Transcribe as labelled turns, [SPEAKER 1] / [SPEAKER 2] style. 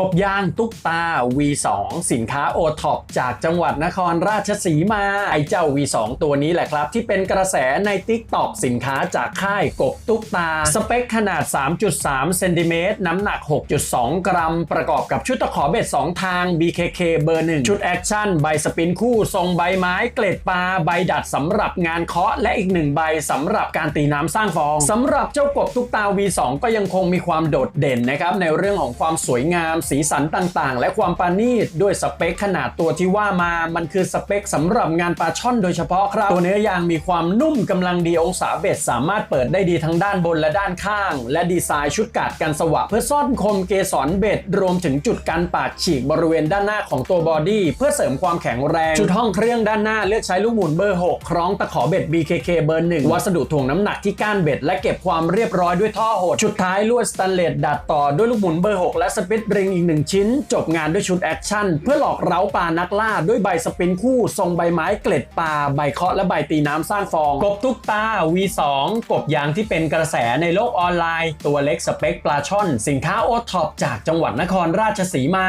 [SPEAKER 1] กบยางตุ๊กตา V2 สินค้าโอท็อปจากจังหวัดนครราชสีมา ไอเจ้า V2 ตัวนี้แหละครับ ที่เป็นกระแสใน t ิ k t o k สินค้าจากค่ายกบตุ๊กตา สเปคขนาด 3.3 เซนติเมตรน้ำหนัก 6.2 กรัม ประกอบกับชุดตะขอเบ็ด 2 ทาง BKK เบอร์ 1 ชุดแอคชั่น ใบสปินคู่ทรงใบไม้เกล็ดปลาใบดัดสำหรับงานเคาะ และอีกหนึ่งใบสำหรับการตีน้ำสร้างฟองสำหรับเจ้ากบตุ๊กตา V2 ก็ยังคงมีความโดดเด่นนะครับในเรื่องของความสวยงามสีสันต่างๆ และความปราณีตด้วยสเปคขนาดตัวที่ว่ามา มันคือสเปคสำหรับงานปลาช่อนโดยเฉพาะครับ ตัวเนื้อยางมีความนุ่มกำลังดีองศาเบ็ดสามารถเปิดได้ดีทั้งด้านบนและด้านข้าง และดีไซน์ชุดกาดกันสวะเพื่อซ่อนคมเกสรเบ็ด รวมถึงจุดกันปากฉีกบริเวณด้านหน้าของตัวบอดี้เพื่อเสริมความแข็งแรงชุดห้องเครื่องด้านหน้าเลือกใช้ลูกหมุนเบอร์ 6 คล้องตะขอเบ็ด BKK เบอร์ 1 วัสดุถ่วงน้ำหนักที่ก้านเบ็ด และเก็บความเรียบร้อยด้วยท่อหดชุดท้ายลวดสแตนเลสดัดต่อด้วยลูกหมุนเบอร์ 6 และสปิตริงอีกหนึ่งชิ้น จบงานด้วยชุดแอคชั่น เพื่อหลอกเร้าปลานักล่าด้วยใบสปินคู่ ทรงใบไม้เกล็ดปลาใบเคาะและใบตีน้ำสร้างฟอง กบตุ๊กตา V2 กบยางที่เป็นกระแสในโลกออนไลน์ ตัวเล็กสเปคปลาช่อน สินค้าโอท็อปจากจังหวัดนครราชสีมา